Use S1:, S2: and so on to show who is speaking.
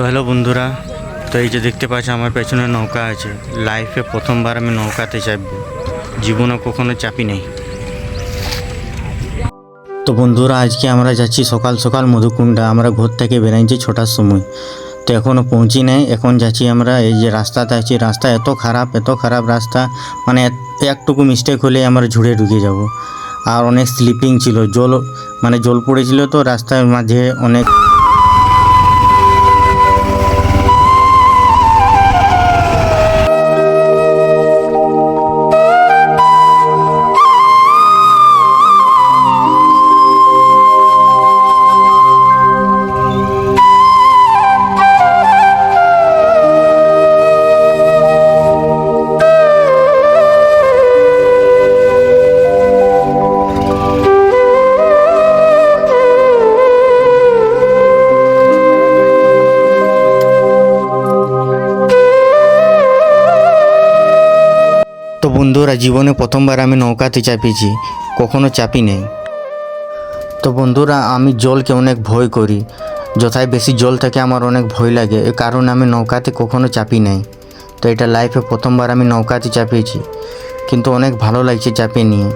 S1: Hello বন্ধুরা, তো এই যে দেখতে পাচ্ছ আমার পেছনে নৌকা আছে। লাইফে প্রথমবার আমি নৌকাতে চাপবো। জীবনে কখনো চাপি নেই। তো বন্ধুরা, আজকে আমরা যাচ্ছি সকাল সকাল মধুকুণ্ডা। আমরা ঘর থেকে বেরাইছি ছটার সময়। তো এখনও পৌঁছি নাই। এখন যাচ্ছি আমরা এই যে রাস্তাতে আছি। রাস্তা এত খারাপ এত খারাপ রাস্তা। মানে একটুকু মিস্টেক হলে আমরা ঝুড়ে ঢুকে যাব। আর অনেক স্লিপিং ছিল। জল মানে জল পড়েছিল তো রাস্তার মাঝে অনেক বন্ধুরা, জীবনে প্রথমবার আমি নৌকাতে চাপিয়েছি, কখনো চাপি নেই। তো বন্ধুরা, আমি জলকে অনেক ভয় করি। যথায় বেশি জল থাকে আমার অনেক ভয় লাগে, এ কারণে আমি নৌকাতে কখনো চাপি নাই। তো এটা লাইফে প্রথমবার আমি নৌকাতে চাপিয়েছি, কিন্তু অনেক ভালো লাগছে চাপিয়ে নিয়ে।